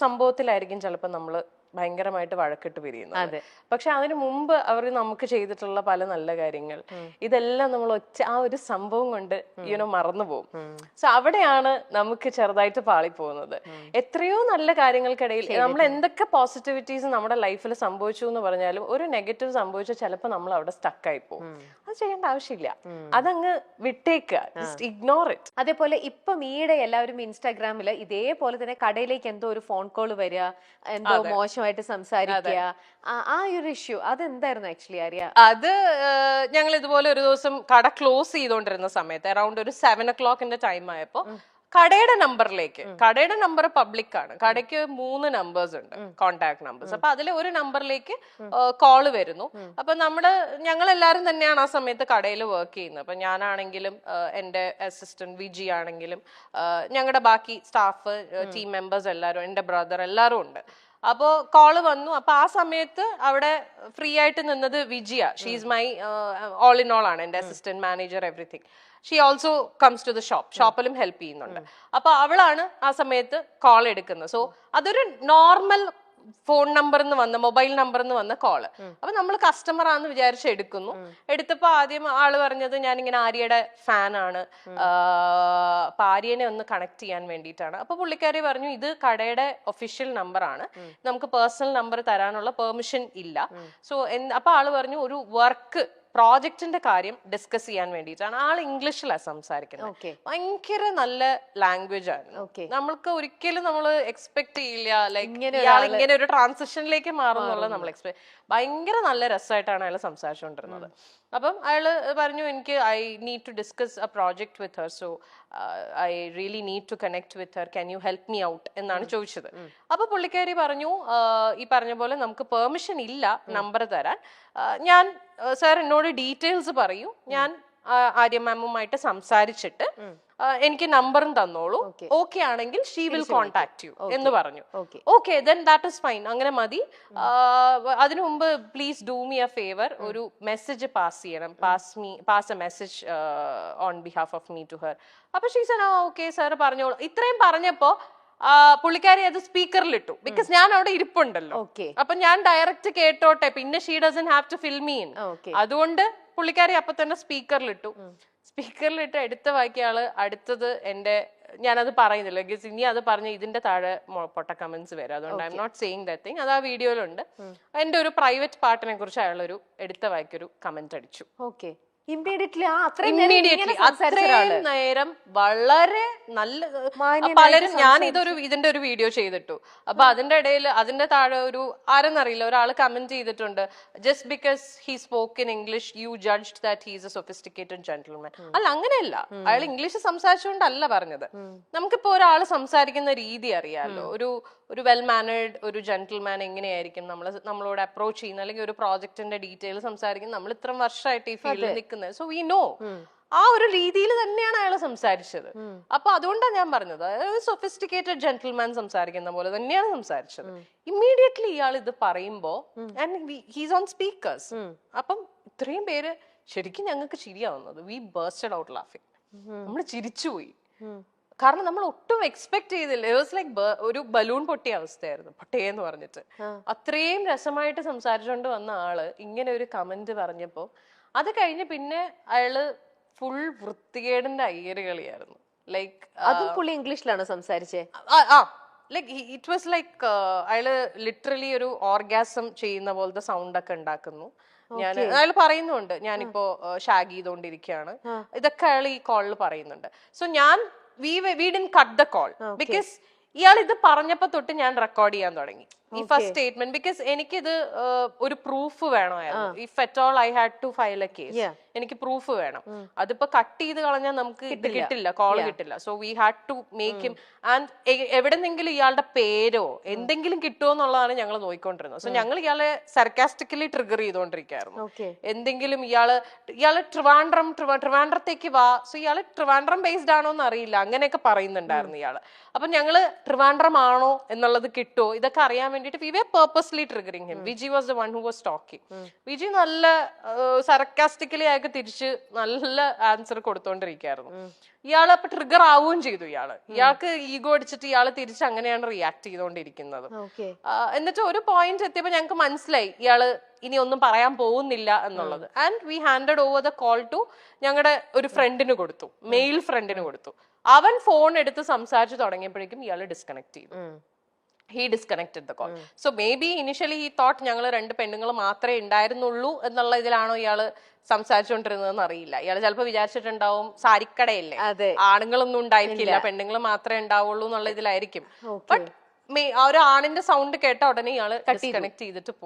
സംഭവത്തിലായിരിക്കും ചിലപ്പോൾ നമ്മൾ ഭയങ്കരമായിട്ട് വഴക്കിട്ട് പിരിയുന്നത്. പക്ഷെ അതിന് മുമ്പ് അവർ നമുക്ക് ചെയ്തിട്ടുള്ള പല നല്ല കാര്യങ്ങൾ. ഇതെല്ലാം നമ്മൾ ഒറ്റ ആ ഒരു സംഭവം കൊണ്ട് യുനോ മറന്നു പോകും സോ അവിടെയാണ് നമുക്ക് ചെറുതായിട്ട് പാളിപ്പോകുന്നത്. എത്രയോ നല്ല കാര്യങ്ങൾക്കിടയിൽ നമ്മൾ എന്തൊക്കെ പോസിറ്റിവിറ്റീസ് നമ്മുടെ ലൈഫിൽ സംഭവിച്ചു എന്ന് പറഞ്ഞാലും ഒരു നെഗറ്റീവ് സംഭവിച്ചാൽ ചിലപ്പോൾ നമ്മൾ അവിടെ സ്റ്റക്കായി പോകും അത് ചെയ്യേണ്ട ആവശ്യമില്ല. അതങ്ങ് വിട്ടേക്കുക. ജസ്റ്റ് ഇഗ്നോർ ഇറ്റ് അതേപോലെ ഇപ്പം ഈയിടെ എല്ലാവരും ഇൻസ്റ്റാഗ്രാമിൽ ഇതേപോലെ തന്നെ കടയിലേക്ക് എന്തോ ഒരു ഫോൺ കോൾ വരിക എന്തോ മോശമായിട്ട് സംസാരിക്കുക ആ- ഒരു ഇഷ്യൂ അതെന്തായിരുന്നു ആക്ച്വലി അറിയാ അത് ഞങ്ങൾ ഇതുപോലെ ഒരു ദിവസം കട ക്ലോസ് ചെയ്തുകൊണ്ടിരുന്ന സമയത്ത് അറൌണ്ട് ഒരു സെവൻ ഒ ക്ലോക്കിന്റെ ടൈം ആയപ്പോ കടയുടെ നമ്പറിലേക്ക് കടയുടെ നമ്പർ പബ്ലിക് ആണ്. കടയ്ക്ക് മൂന്ന് നമ്പേഴ്സ് ഉണ്ട് കോണ്ടാക്ട് നമ്പേഴ്സ് അപ്പൊ അതിലെ ഒരു നമ്പറിലേക്ക് കോൾ വരുന്നു. അപ്പൊ നമ്മൾ ഞങ്ങൾ എല്ലാവരും തന്നെയാണ് ആ സമയത്ത് കടയിൽ വർക്ക് ചെയ്യുന്നത്. അപ്പൊ ഞാനാണെങ്കിലും ആ, എന്റെ അസിസ്റ്റന്റ് വിജി ആണെങ്കിലും ഞങ്ങളുടെ ബാക്കി സ്റ്റാഫ് ടീം മെമ്പേഴ്സ് എല്ലാവരും എന്റെ ബ്രദർ എല്ലാവരും ഉണ്ട്. അപ്പോ കോൾ വന്നു. അപ്പൊ ആ സമയത്ത് അവിടെ ഫ്രീ ആയിട്ട് നിന്നത് Vijiya. She's my all in all ആണ് എന്റെ assistant manager everything she also comes to the shop ഷോപ്പിലും help ചെയ്യുന്നുണ്ട്. അപ്പൊ അവളാണ് ആ സമയത്ത് കോൾ എടുക്കുന്നത്. സോ അതൊരു നോർമൽ ഫോൺ നമ്പർ എന്ന് വന്ന മൊബൈൽ നമ്പർ എന്ന് വന്ന കോൾ അപ്പൊ നമ്മൾ കസ്റ്റമർ ആണെന്ന് വിചാരിച്ച് എടുക്കുന്നു. എടുത്തപ്പോ ആദ്യം ആൾ പറഞ്ഞത് ഞാൻ ഇങ്ങനെ ആര്യയുടെ ഫാൻ ആണ്. അപ്പൊ ആര്യനെ ഒന്ന് കണക്ട് ചെയ്യാൻ വേണ്ടിയിട്ടാണ്. അപ്പൊ പുള്ളിക്കാരി പറഞ്ഞു ഇത് കടയുടെ ഒഫീഷ്യൽ നമ്പർ ആണ്. നമുക്ക് പേഴ്സണൽ നമ്പർ തരാനുള്ള പെർമിഷൻ ഇല്ല. സോ അപ്പൊ ആൾ പറഞ്ഞു ഒരു വർക്ക് പ്രോജക്റ്റിന്റെ കാര്യം ഡിസ്കസ് ചെയ്യാൻ വേണ്ടിയിട്ടാണ് ആൾ ഇംഗ്ലീഷിലാണ് സംസാരിക്കുന്നത്. ഭയങ്കര നല്ല ലാംഗ്വേജ് ആണ്. നമ്മൾക്ക് ഒരിക്കലും നമ്മൾ എക്സ്പെക്ട് ചെയ്യില്ല ലൈക്ക് ഇങ്ങനെ ഇയാൾ ഇങ്ങനെ ഒരു ട്രാൻസിഷനിലേക്ക് മാറുന്നുള്ള നമ്മൾ എക്സ്പെക്ട് ഭയങ്കര നല്ല രസമായിട്ടാണ് അയാൾ സംസാരിച്ചുകൊണ്ടിരുന്നത്. അപ്പം അയാൾ പറഞ്ഞു എനിക്ക് I need to discuss a project with her so I really need to connect with her can you help me out എന്നാണ് ചോദിച്ചത്. അപ്പൊ പുള്ളിക്കാരി പറഞ്ഞു ഈ പറഞ്ഞ പോലെ നമുക്ക് പെർമിഷൻ ഇല്ല നമ്പർ തരാൻ. ഞാൻ സാർ എന്നോട് ഡീറ്റെയിൽസ് പറയൂ. ഞാൻ ആര്യ മാമുമായിട്ട് സംസാരിച്ചിട്ട് എനിക്ക് നമ്പറും തന്നോളൂ. ഓക്കെ. ആണെങ്കിൽ ഷീ വിൽ കോൺടാക്ട് യു എന്ന് പറഞ്ഞു. Okay. Then that is fine അങ്ങനെ മതി. അതിനു മുമ്പ് please do me a favour ഒരു മെസ്സേജ് പാസ് ചെയ്യണം. Pass me pass a message on behalf of me to her അപ്പൊ ഷീ സൻ ആ ഓക്കെ സാർ പറഞ്ഞോളൂ. ഇത്രയും പറഞ്ഞപ്പോ പുള്ളിക്കാരി അത് സ്പീക്കറിൽ ഇട്ടു ബിക്കോസ് ഞാൻ അവിടെ ഇരിപ്പുണ്ടല്ലോ അപ്പൊ ഞാൻ ഡയറക്റ്റ് കേട്ടോട്ടെ. പിന്നെ she doesn't have to fill me in അതുകൊണ്ട് പുള്ളിക്കാരി അപ്പൊ തന്നെ സ്പീക്കറിലിട്ടു. സ്പീക്കറിലിട്ട് എടുത്ത വാക്കിയ ആൾ അടുത്തത് എന്റെ ഞാനത് പറയുന്നില്ല. ബിക്കോസ് ഇനി അത് പറഞ്ഞ ഇതിന്റെ താഴെ പൊട്ട കമന്റ്സ് വരും. അതുകൊണ്ട് I'm not saying that thing അത് ആ വീഡിയോയിലുണ്ട് എന്റെ ഒരു പ്രൈവറ്റ് പാർട്ടിനെ കുറിച്ച് അയാൾ ഒരു എടുത്ത വായിക്കൊരു കമന്റ് അടിച്ചു. ഓക്കെ. ഇമ്മീഡിയറ്റ്ലി അത്രയും നേരം ഇമ്മീഡിയറ്റ്ലി അത്രയും വളരെ നല്ല പലരും ഞാൻ ഇതൊരു ഇതിന്റെ ഒരു വീഡിയോ ചെയ്തിട്ടു. അപ്പൊ അതിന്റെ ഇടയിൽ അതിന്റെ താഴെ ഒരു ആരെന്നറിയില്ല ഒരാൾ കമന്റ് ചെയ്തിട്ടുണ്ട്. Just because he spoke in English you judge that he's a sophisticated gentleman അല്ല അങ്ങനെയല്ല. അയാൾ ഇംഗ്ലീഷ് സംസാരിച്ചുകൊണ്ടല്ല പറഞ്ഞത്. നമുക്കിപ്പോ ഒരാൾ സംസാരിക്കുന്ന രീതി അറിയാലോ. ഒരു ഒരു വെൽ മാനേർഡ് ഒരു ജെന്റിൽമാൻ എങ്ങനെയായിരിക്കും? നമ്മൾ നമ്മളോട് അപ്രോച്ച് ചെയ്യുന്ന അല്ലെങ്കിൽ ഒരു പ്രോജക്റ്റിന്റെ ഡീറ്റെയിൽ സംസാരിക്കുന്ന നമ്മൾ ഇത്രയും വർഷമായിട്ട് ഈ ഫീൽഡിൽ നിൽക്കുന്നത് സോ വി നോ ആ ഒരു രീതിയിൽ തന്നെയാണ് അയാൾ സംസാരിച്ചത്. അപ്പൊ അതുകൊണ്ടാണ് ഞാൻ പറഞ്ഞത്. സൊഫിസ്റ്റിക്കേറ്റഡ് ജെന്റിൽമാൻ സംസാരിക്കുന്ന പോലെ തന്നെയാണ് സംസാരിച്ചത്. ഇമ്മീഡിയറ്റ്ലി ഇയാൾ ഇത് പറയുമ്പോ ആൻഡ് ഹീസ് ഓൺ സ്പീക്കേഴ്സ് അപ്പം ഇത്രയും പേര് ശരിക്കും ഞങ്ങൾക്ക് ചിരിയാവുന്നത് വി ബേസ്റ്റഡ് ഔട്ട് ലാഫിങ് നമ്മൾ ചിരിച്ചുപോയി. കാരണം നമ്മൾ ഒട്ടും എക്സ്പെക്ട് ചെയ്തില്ല. വാസ് ലൈക്ക് ഒരു ബലൂൺ പൊട്ടിയ അവസ്ഥയായിരുന്നു. പൊട്ടേന്ന് പറഞ്ഞിട്ട്. അത്രയും രസമായിട്ട് സംസാരിച്ചുകൊണ്ട് വന്ന ആൾ ഇങ്ങനെ ഒരു കമന്റ് പറഞ്ഞപ്പോ അത് കഴിഞ്ഞ് പിന്നെ അയാൾ ഫുൾ വൃത്തികേടിന്റെ അയ്യര് കളിയായിരുന്നു. ലൈക്ക് അതും പുള്ളി ഇംഗ്ലീഷിലാണ് സംസാരിച്ചേ? ആ ലൈക്ക് ഇറ്റ് വാസ് ലൈക്ക് അയാൾ ലിറ്ററലി ഒരു ഓർഗാസം ചെയ്യുന്ന പോലത്തെ സൗണ്ട് ഒക്കെ ഉണ്ടാക്കുന്നു. ഞാൻ അയാൾ പറയുന്നുണ്ട് ഞാനിപ്പോ ഷാഗ് ചെയ്തുകൊണ്ടിരിക്കുകയാണ് ഇതൊക്കെ അയാൾ ഈ കോളിൽ പറയുന്നുണ്ട്. സോ ഞാൻ we we didn't cut the call because ഇയാൾ ഇത് പറഞ്ഞപ്പോ തൊട്ട് ഞാൻ റെക്കോർഡ് ചെയ്യാൻ തുടങ്ങി. ഈ ഫസ്റ്റ് സ്റ്റേറ്റ്മെന്റ് ബിക്കോസ് എനിക്കിത് ഒരു പ്രൂഫ് വേണമായിരുന്നു. If at all I had to file a case എനിക്ക് പ്രൂഫ് വേണം. അതിപ്പോ കട്ട് ചെയ്ത് കളഞ്ഞാൽ നമുക്ക് ഇത് കിട്ടില്ല. കോൾ കിട്ടില്ല. So we had to make him and എവിടെന്നെങ്കിലും ഇയാളുടെ പേരോ എന്തെങ്കിലും കിട്ടുമോ എന്നുള്ളതാണ് ഞങ്ങൾ നോക്കിക്കൊണ്ടിരുന്നത് സോ ഞങ്ങൾ ഇയാളെ സർക്കാസ്റ്റിക്കലി ട്രിഗർ ചെയ്തുകൊണ്ടിരിക്കുകയായിരുന്നു എന്തെങ്കിലും ഇയാൾ ഇയാൾ ട്രിവാൻഡ്രം ട്രിവാ- ട്രിവാൻഡ്രത്തേക്ക് വാ. സോ ഇയാൾ ട്രിവാൻഡ്രം ബേസ്ഡ് ആണോ എന്ന് അറിയില്ല അങ്ങനെയൊക്കെ പറയുന്നുണ്ടായിരുന്നു ഇയാൾ. അപ്പൊ ഞങ്ങൾ ട്രിവാൻഡ്രം ആണോ എന്നുള്ളത് കിട്ടുമോ ഇതൊക്കെ അറിയാൻ വേണ്ടിയിട്ട് we were purposely triggering him Viji was the one who was talking Viji നല്ല സർക്കാസ്റ്റിക്കലി അയാൾക്ക് തിരിച്ച് നല്ല ആൻസർ കൊടുത്തോണ്ടിരിക്കായിരുന്നു. ഇയാൾ അപ്പൊ ട്രിഗർ ആവുകയും ചെയ്തു ഇയാൾ. ഇയാൾക്ക് ഈഗോ അടിച്ചിട്ട് ഇയാൾ തിരിച്ച് അങ്ങനെയാണ് റിയാക്ട് ചെയ്തുകൊണ്ടിരിക്കുന്നത് എന്നിട്ട് ഒരു പോയിന്റ് എത്തിയപ്പോ ഞങ്ങൾക്ക് മനസ്സിലായി ഇയാൾ ഇനി ഒന്നും പറയാൻ പോകുന്നില്ല എന്നുള്ളത്. And we handed over the call to ഞങ്ങളുടെ ഒരു ഫ്രണ്ടിന് കൊടുത്തു. മെയിൽ ഫ്രണ്ടിന് കൊടുത്തു. അവൻ ഫോൺ എടുത്ത് സംസാരിച്ചു തുടങ്ങിയപ്പോഴേക്കും ഇയാൾ ഡിസ്കണക്ട് ചെയ്തു. He disconnected the call so maybe initially we thought ഞങ്ങൾ രണ്ട് പെണ്ണുങ്ങൾ മാത്രമേ ഉണ്ടായിരുന്നുള്ളൂ എന്നുള്ള ഇതിലാണോ ഇയാൾ സംസാരിച്ചുകൊണ്ടിരുന്നതെന്ന് അറിയില്ല. ഇയാൾ ചിലപ്പോൾ വിചാരിച്ചിട്ടുണ്ടാവും സാരിക്കടയല്ലേ? ആണുങ്ങളൊന്നും ഉണ്ടായിരിക്കില്ല പെണ്ണുങ്ങൾ മാത്രമേ ഉണ്ടാവുള്ളൂ എന്നുള്ള ഇതിലായിരിക്കും. ബട്ട് ഒരു ആണിന്റെ സൗണ്ട് കേട്ട ഉടനെ ഇയാൾ ഡിസ്കണക്ട് ചെയ്തിട്ട് പോയി.